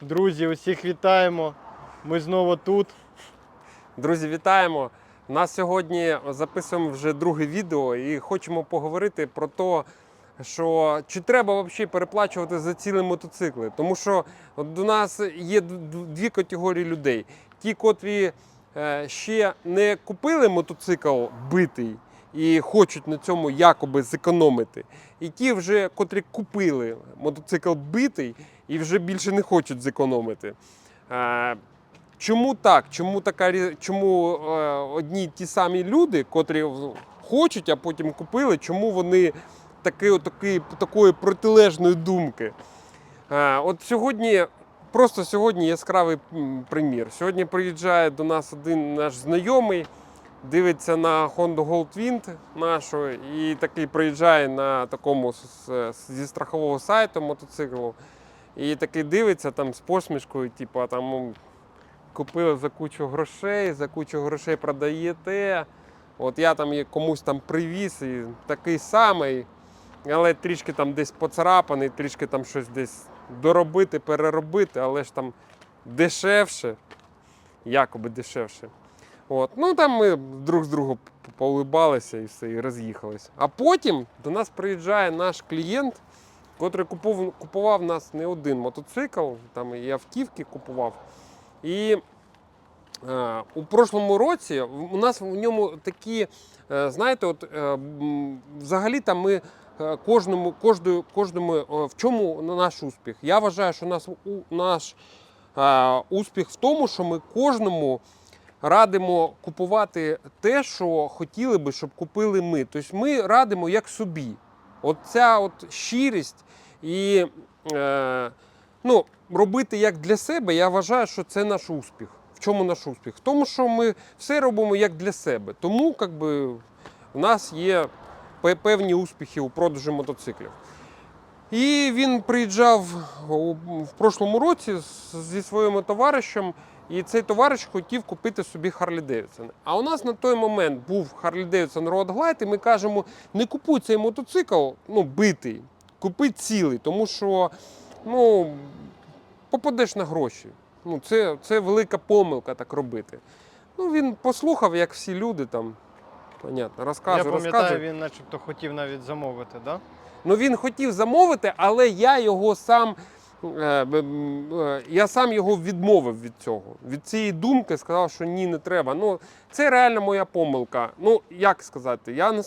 Друзі, усіх вітаємо. Ми знову тут. Друзі, вітаємо! Нас сьогодні записуємо вже друге відео і хочемо поговорити про те, що чи треба взагалі переплачувати за цілі мотоцикли. Тому що до нас є дві категорії людей: ті, котрі е, ще не купили мотоцикл битий і хочуть на цьому якоби зекономити. І ті, вже, котрі купили мотоцикл битий і вже більше не хочуть зекономити. Е, Чому так? Чому така чому е, одні ті самі люди, котрі хочуть, а потім купили, чому вони таки, таки, такої протилежної думки? Е, от сьогодні, просто сьогодні яскравий примір. Сьогодні приїжджає до нас один наш знайомий, дивиться на Honda Gold Wind нашу і такий приїжджає на такому зі страхового сайту мотоциклу. І такий дивиться там з посмішкою, типу, там купили за кучу грошей, за кучу грошей продаєте. От я там комусь там привіз і такий самий, але трішки там десь поцарапаний, трішки там щось десь доробити, переробити, але ж там дешевше, якоби дешевше. От. Ну там ми друг з другом поулибалися і все, і роз'їхалися. А потім до нас приїжджає наш клієнт, котрий купував, купував нас не один мотоцикл, там і автівки купував. І е, у прошлому році у нас в ньому такі, е, знаєте, от е, взагалі там ми е, кожному, кожному, кожному е, в чому наш успіх? Я вважаю, що нас, у, наш е, успіх в тому, що ми кожному радимо купувати те, що хотіли би, щоб купили ми. Тобто ми радимо як собі. От ця от щирість і е, ну, робити як для себе, я вважаю, що це наш успіх. В чому наш успіх? В тому, що ми все робимо як для себе. Тому как би, в нас є певні успіхи у продажі мотоциклів. І він приїжджав в прошлому році зі своїм товаришем, і цей товариш хотів купити собі Харлі Девідсон. А у нас на той момент був Харлі Девідсон Road Glide, і ми кажемо: не купуй цей мотоцикл, ну, битий, купи цілий, тому що ну, попадеш на гроші. Ну, це, це велика помилка так робити. Ну, він послухав, як всі люди там. Понятно, Я пам'ятаю, розказує. він начебто хотів навіть замовити, да? Ну він хотів замовити, але я його сам. Е, е, Я сам його відмовив від цього, від цієї думки, сказав, що ні, не треба. Ну, це реально моя помилка. Ну, як сказати, я,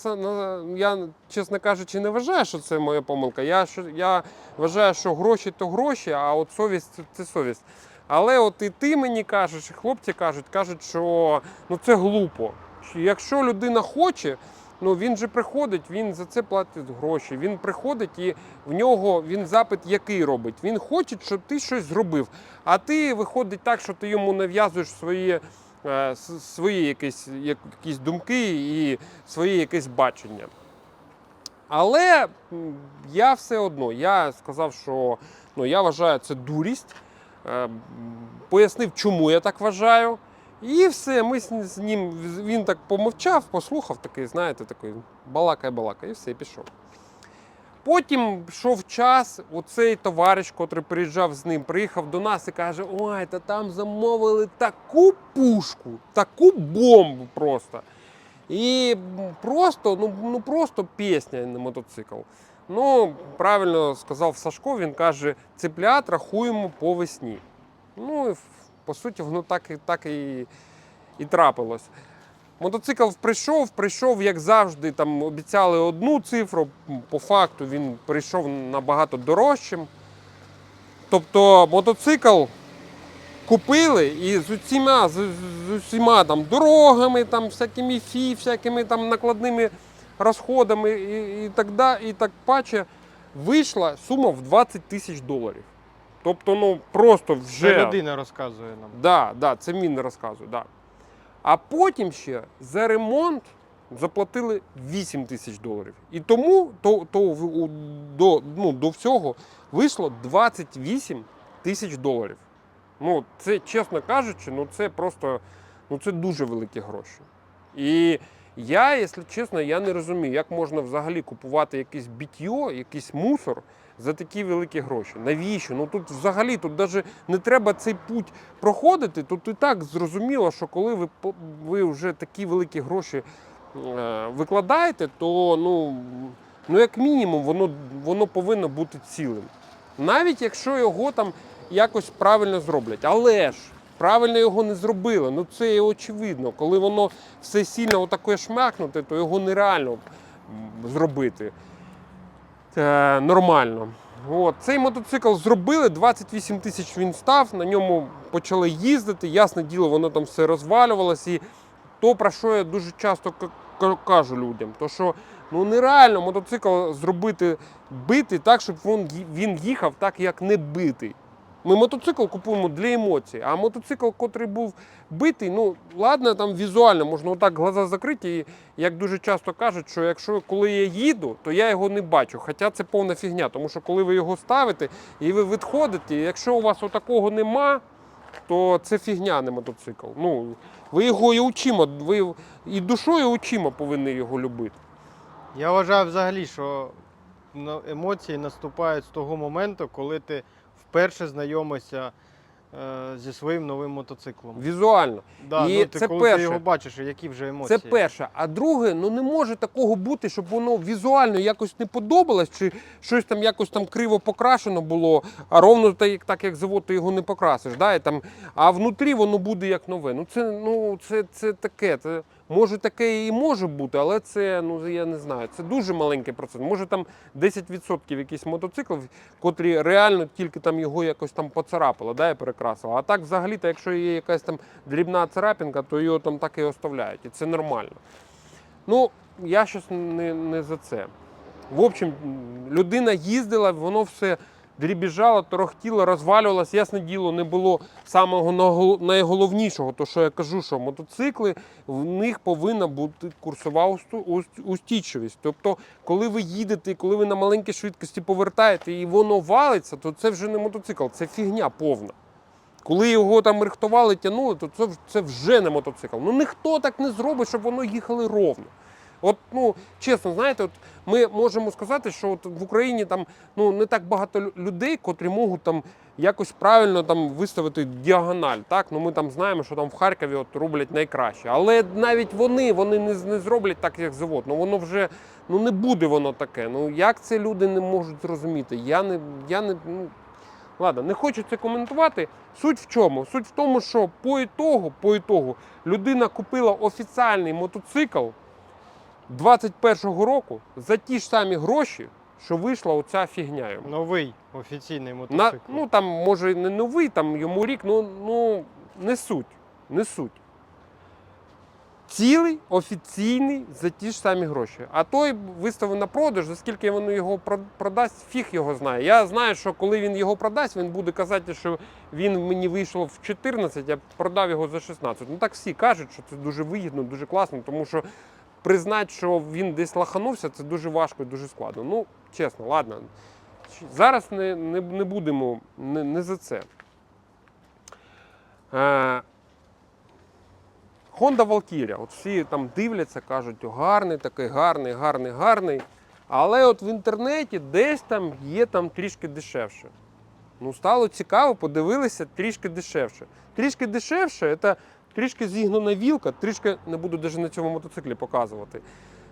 я чесно кажучи, не вважаю, що це моя помилка. Я, я вважаю, що гроші то гроші, а от совість це совість. Але от і ти мені кажеш, і хлопці кажуть, кажуть, що ну, це глупо. Якщо людина хоче, Ну він же приходить, він за це платить гроші. Він приходить і в нього він запит який робить. Він хоче, щоб ти щось зробив. А ти виходить так, що ти йому нав'язуєш свої, е, свої якісь, якісь думки і своє якесь бачення. Але я все одно я сказав, що ну, я вважаю це дурість. Е, Пояснив, чому я так вважаю. І все, ми з ним, він так помовчав, послухав, такий, знаєте, такий балакай, балакай, і все, пішов. Потім йшов час, оцей товариш, котрий приїжджав з ним, приїхав до нас і каже: Ой, та там замовили таку пушку, таку бомбу просто. І просто, ну, ну просто пісня на мотоцикл. Ну, правильно сказав Сашко, він каже, цеплят рахуємо по весні. Ну, по суті, воно так і, так і, і трапилось. Мотоцикл прийшов, прийшов, як завжди, там обіцяли одну цифру, по факту він прийшов набагато дорожчим. Тобто мотоцикл купили і з усіма, з, з усіма там, дорогами, там, всякими фі, всякими там накладними розходами і, і так да, і так паче, вийшла сума в 20 тисяч доларів. Тобто, ну просто вже. Це людина розказує нам. Да, да, це він розказує. Да. А потім ще за ремонт заплатили 8 тисяч доларів. І тому то, то, до, ну, до всього вийшло 28 тисяч доларів. Ну, це, чесно кажучи, ну це просто ну, це дуже великі гроші. І Я, якщо чесно, я не розумію, як можна взагалі купувати якесь бітьо, якийсь мусор за такі великі гроші. Навіщо? Ну тут взагалі тут навіть не треба цей путь проходити. Тут і так зрозуміло, що коли ви, ви вже такі великі гроші е, викладаєте, то ну, ну як мінімум воно, воно повинно бути цілим. Навіть якщо його там якось правильно зроблять. Але ж правильно його не зробили. Ну це і очевидно. Коли воно все сильно отаке шмякнуте, то його нереально зробити е, нормально. От. Цей мотоцикл зробили, 28 тисяч він став, на ньому почали їздити. Ясне діло, воно там все розвалювалось. І то, про що я дуже часто кажу людям, то що ну нереально мотоцикл зробити битий так, щоб він їхав так, як не битий. Ми мотоцикл купуємо для емоцій, а мотоцикл, котрий був битий, ну ладно, там візуально можна отак глаза закриті. І як дуже часто кажуть, що якщо коли я їду, то я його не бачу. Хоча це повна фігня, тому що коли ви його ставите і ви відходите, якщо у вас отакого нема, то це фігня, не мотоцикл. Ну, ви його і очима, ви і душою, і очима повинні його любити. Я вважаю взагалі, що емоції наступають з того моменту, коли ти вперше знайомишся е, зі своїм новим мотоциклом. Візуально. Да, І ну, ти, це коли перше. ти його бачиш, які вже емоції. Це перше. А друге, ну не може такого бути, щоб воно візуально якось не подобалось, чи щось там якось там криво покрашено було, а ровно так, так як завод ти його не покрасиш. Да? І там, а внутрі воно буде як нове. Ну це, ну, це, це таке. Це, може таке і може бути, але це, ну я не знаю, це дуже маленький процент. Може там 10% якийсь мотоцикл, котрі реально тільки там його якось там поцарапало, да, і перекрасило. А так взагалі, то якщо є якась там дрібна царапінка, то його там так і оставляють. І це нормально. Ну, я щось не, не за це. В общем, людина їздила, воно все дрібіжало, торохтіло, розвалювалося. Ясне діло, не було самого найголовнішого, то що я кажу, що мотоцикли в них повинна бути курсова устійчивість. Тобто, коли ви їдете, коли ви на маленькій швидкості повертаєте і воно валиться, то це вже не мотоцикл, це фігня повна. Коли його там рихтували, тягнули, то це вже не мотоцикл. Ну ніхто так не зробить, щоб воно їхало ровно. От, ну, чесно, знаєте, от ми можемо сказати, що от в Україні там ну, не так багато людей, котрі можуть там якось правильно там виставити діагональ. Так? Ну, ми там знаємо, що там в Харкові от роблять найкраще. Але навіть вони, вони не, не зроблять так, як завод. Ну воно вже ну, не буде воно таке. Ну як це люди не можуть зрозуміти? Я не, я не, ну, Ладно, не хочу це коментувати. Суть в чому? Суть в тому, що по ітогу, по ітогу людина купила офіціальний мотоцикл 21-го року за ті ж самі гроші, що вийшла оця фігня. йому. Новий офіційний На, ну там, може, не новий, там йому рік, ну, ну не суть. Не суть. Цілий офіційний за ті ж самі гроші. А той виставив на продаж, за скільки він його продасть, фіг його знає. Я знаю, що коли він його продасть, він буде казати, що він мені вийшов в 14, я продав його за 16. Ну так всі кажуть, що це дуже вигідно, дуже класно, тому що признати, що він десь лаханувся, це дуже важко і дуже складно. Ну, чесно, ладно. Зараз не, не, не будемо не, не за це. Е, Honda Valkyria. От всі там дивляться, кажуть, «О, гарний такий, гарний, гарний, гарний. Але от в інтернеті десь там є там трішки дешевше. Ну, стало цікаво, подивилися трішки дешевше. Трішки дешевше це трішки зігнана вілка, трішки не буду навіть на цьому мотоциклі показувати.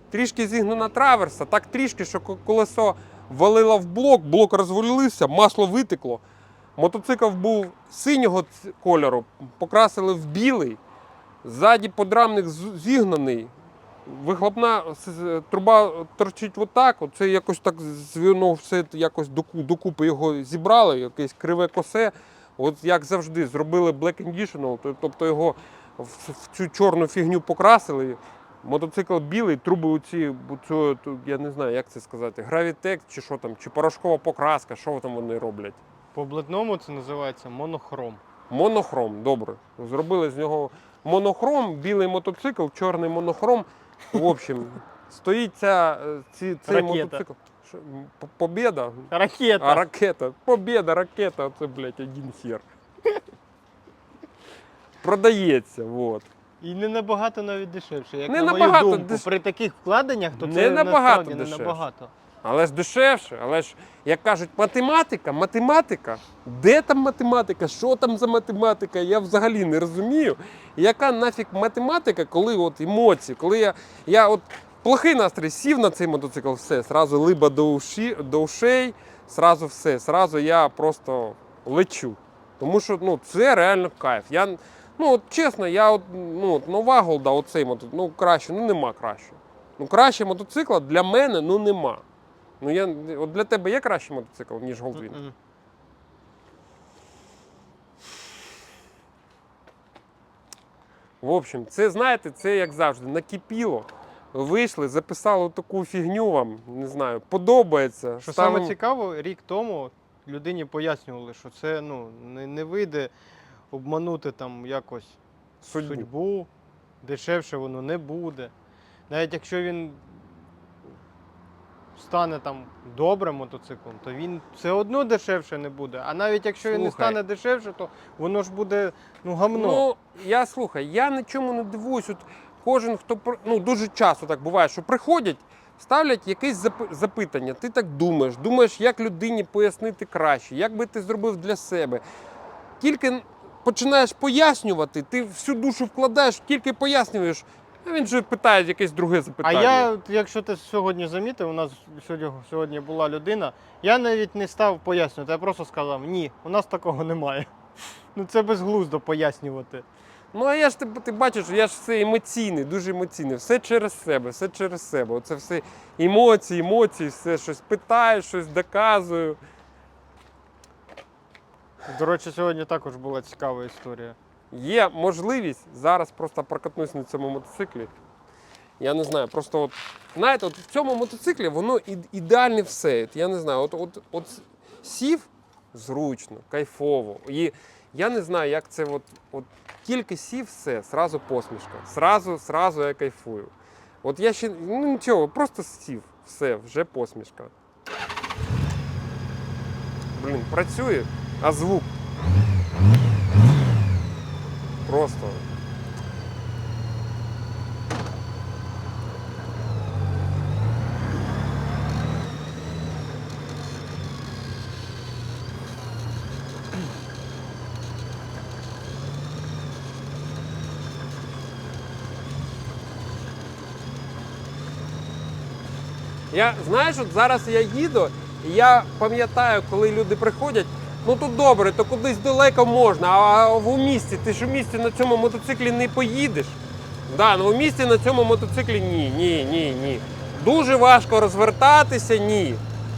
Трішки зігнана траверса, так трішки, що колесо валило в блок, блок розвалився, масло витекло. Мотоцикл був синього кольору, покрасили в білий. Ззаді подрамник зігнаний. Вихлопна труба торчить отак. Оце якось так звіно все якось докупи його зібрали, якесь криве косе. От як завжди, зробили Black то- тобто його в, в цю чорну фігню покрасили. Мотоцикл білий, труби оці, ту- я не знаю, як це сказати, гравітек чи що там, чи порошкова покраска, що там вони роблять. По блатному це називається монохром. Монохром, добре. Зробили з нього монохром, білий мотоцикл, чорний монохром. В общем, стоїть ця, е, ці, цей Ракета. мотоцикл. Що, м, Ракета! А ракета. Побєда, ракета, це, блядь, один хер. Продається, вот. І не набагато навіть дешевше. Як Не на набагато мою думку, деш- при таких вкладеннях, то Не це набагато не набагато. Але ж дешевше, але ж, як кажуть, математика, математика. Де там математика? Що там за математика? Я взагалі не розумію. Яка нафіг математика, коли от емоції, коли я, я от плохий настрій сів на цей мотоцикл, все, сразу либа до, уші, до ушей, сразу все, сразу я просто лечу. Тому що ну, це реально кайф. Я, ну, от, чесно, я от, ну, от, нова голда, оцей мотоцикл, ну краще, ну нема краще. Ну, краще мотоцикла для мене ну нема. Ну я от для тебе є кращий мотоцикл, ніж? Мгм. В общем, це знаєте, це як завжди, накипіло. Вийшли, записали таку фігню вам, не знаю, подобається. Що ставимо- саме цікаво, рік тому людині пояснювали, що це ну, не, не вийде обманути там якось судьбу. судьбу, дешевше воно не буде. Навіть якщо він стане там добрим мотоциклом, то він все одно дешевше не буде. А навіть якщо він не стане дешевше, то воно ж буде ну, гамно. Ну, я слухай, я нічому не дивуюсь. От кожен, хто ну, дуже часто так буває, що приходять, ставлять якесь запи- запитання. Ти так думаєш, думаєш, як людині пояснити краще, як би ти зробив для себе. Тільки починаєш пояснювати, ти всю душу вкладаєш, тільки пояснюєш, а він же питає якесь друге запитання. А я, якщо ти сьогодні замітив, у нас сьогодні, сьогодні була людина, я навіть не став пояснювати, я просто сказав, ні, у нас такого немає. Ну це безглуздо пояснювати. Ну, а я ж ти, ти бачиш, я ж все емоційний, дуже емоційний. Все через себе, все через себе. Оце все емоції, емоції, все щось питаю, щось доказую. До речі, сьогодні також була цікава історія. Є можливість зараз просто прокатнусь на цьому мотоциклі. Я не знаю, просто от, знаєте, от в цьому мотоциклі воно ідеальне все. Я не знаю, от, от, от сів зручно, кайфово. І я не знаю, як це от, от тільки сів все, сразу посмішка. Сразу, сразу я кайфую. От я ще ну нічого, просто сів, все, вже посмішка. Блін, працює, а звук. Просто. Я знаєш, от зараз я їду, і я пам'ятаю, коли люди приходять. Ну тут добре, то кудись далеко можна, а в місті ти ж у місті на цьому мотоциклі не поїдеш. Да, ну в місті на цьому мотоциклі ні, ні, ні, ні. Дуже важко розвертатися, ні.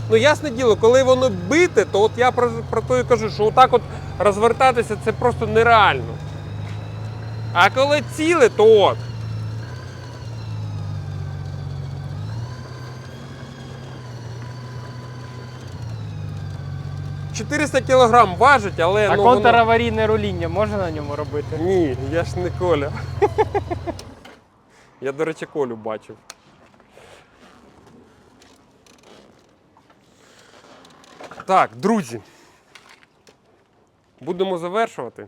Ну ясне діло, коли воно бите, то от я про, про то і кажу, що отак от розвертатися це просто нереально. А коли ціле, то от. 400 кілограм важить, але А ну, воно- контраварійне руління можна на ньому робити? Ні, я ж не Коля. я, до речі, Колю бачив. Так, друзі. Будемо завершувати.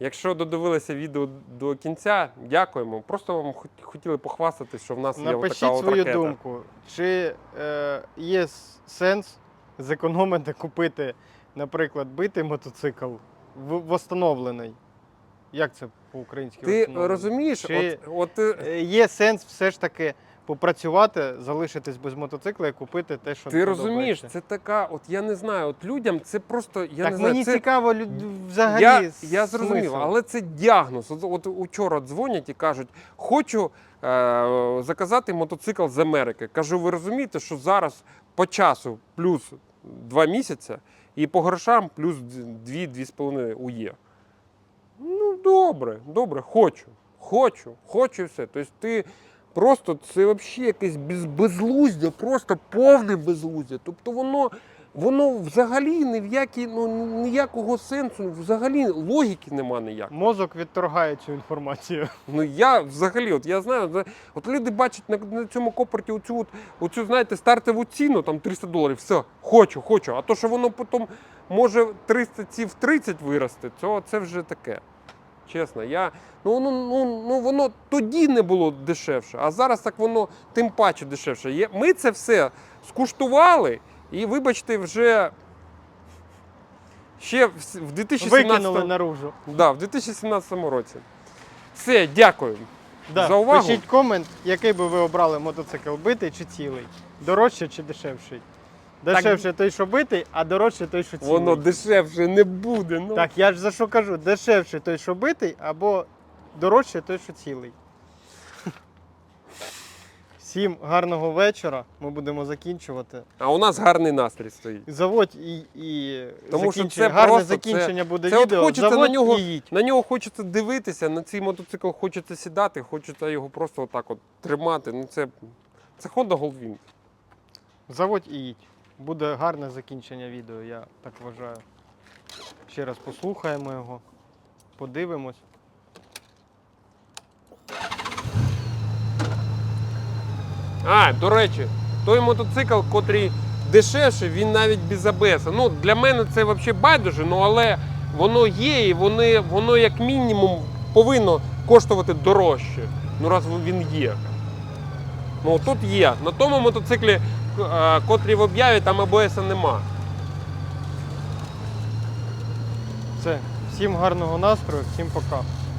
Якщо додивилися відео до кінця, дякуємо. Просто вам хотіли похвастати, що в нас є Напишіть така от свою думку. Чи е, є сенс зекономити, купити, наприклад, битий мотоцикл в, восстановлений? Як це по-українськи? Ти розумієш, Чи- от, от Е, Є сенс все ж таки попрацювати, залишитись без мотоцикла і купити те, що Ти розумієш, це така, от я не знаю, от людям це просто я так не знаю, мені це, цікаво люд- взагалі. я, я зрозумів, але це діагноз. От, от учора дзвонять і кажуть, хочу е, заказати мотоцикл з Америки. Кажу, ви розумієте, що зараз по часу плюс 2 місяці і по грошам плюс 2-2,5 УЄ. Ну, добре, добре, хочу. Хочу, хочу все. Тобто ти просто це взагалі якесь без, безлуздя, просто повне безлуздя. Тобто воно, воно взагалі ні в які, ну, ніякого сенсу, взагалі логіки нема ніякої. Мозок відторгає цю інформацію. Ну я взагалі, от я знаю, от люди бачать на, на цьому копорті оцю, от, оцю, знаєте, стартову ціну, там 300 доларів, все, хочу, хочу. А то, що воно потім може 300 ці в 30 вирости, то це вже таке. Чесно, я, ну, ну, ну, ну воно тоді не було дешевше, а зараз так воно тим паче дешевше. Ми це все скуштували, і вибачте, вже ще в, 2017, Викинули наружу. да, в 2017 році. Все, дякую. Да. За увагу. Пишіть комент, який би ви обрали мотоцикл битий чи цілий. Дорожче чи дешевший? Дешевше той, що битий, а дорожче той, що цілий. Воно дешевше не буде. Ну. Так, я ж за що кажу, дешевше той, що битий, або дорожче той, що цілий. Всім гарного вечора. Ми будемо закінчувати. А у нас гарний настрій стоїть. Заводь і, і Тому що це гарне просто- закінчення буде це от відео. хочеться на нього- і їдь. На нього хочеться дивитися, на цей мотоцикл хочеться сідати, хочеться його просто отак от тримати. Ну це, це Honda Goldwing. Заводь і їдь. Буде гарне закінчення відео, я так вважаю. Ще раз послухаємо його, подивимось. А, до речі, той мотоцикл, котрий дешевший, він навіть без АБС. Ну, для мене це взагалі байдуже, ну але воно є, і вони, воно як мінімум повинно коштувати дорожче. Ну, раз він є. Ну, тут є. На тому мотоциклі, е, котрий в об'яві, там АБС нема. Все. Всім гарного настрою, всім пока.